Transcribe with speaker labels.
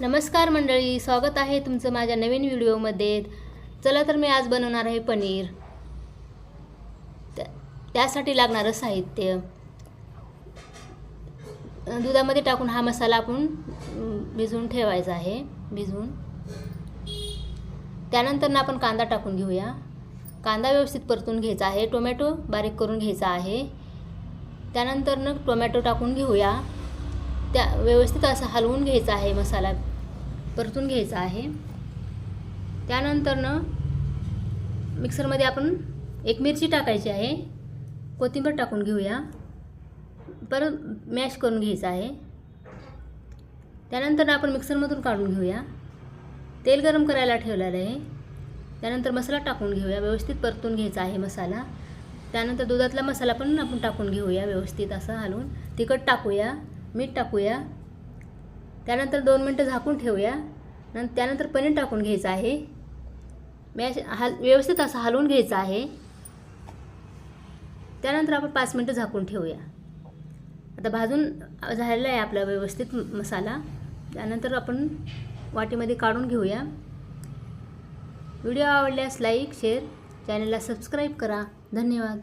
Speaker 1: नमस्कार मंडळी स्वागत आहे तुमचं माझ्या नवीन व्हिडिओमध्ये. चला तर मी आज बनवणार आहे पनीर. त्या- त्यासाठी लागणारं साहित्य. दुधामध्ये टाकून हा मसाला आपण भिजवून ठेवायचा आहे. भिजवून. त्यानंतर ना आपण कांदा टाकून घेऊया. कांदा व्यवस्थित परतून घ्यायचा आहे. टोमॅटो बारीक करून घ्यायचा आहे. त्यानंतरनं टोमॅटो टाकून घेऊया. त्या व्यवस्थित असं हलवून घ्यायचा आहे मसाला परतून घ्यायचा आहे. त्यानंतर न मिक्सरमध्ये आपण एक मिरची टाकायची आहे कोथिंबीर टाकून घेऊया. परत मॅश करून घ्यायचं आहे. त्यानंतर ना आपण मिक्सरमधून काढून घेऊया. तेल गरम करायला ठेवलेलं आहे. त्यानंतर मसाला टाकून घेऊया. व्यवस्थित परतून घ्यायचा आहे मसाला. त्यानंतर दुधातला मसाला पण आपण टाकून घेऊया व्यवस्थित असं हलवून. तिखट टाकूया. मीठ टाकूया. त्यानंतर दोन मिनटं झाकून ठेवूया. नंतर त्यानंतर पनीर टाकून घ्यायचं आहे. मॅश हाल व्यवस्थित असं हलवून घ्यायचं आहे. त्यानंतर आपण पाच मिनटं झाकून ठेवूया. आता भाजून झालेला आहे आपला व्यवस्थित मसाला. त्यानंतर आपण वाटीमध्ये काढून घेऊया. व्हिडिओ आवडल्यास लाईक शेअर चॅनलला सबस्क्राईब करा. धन्यवाद.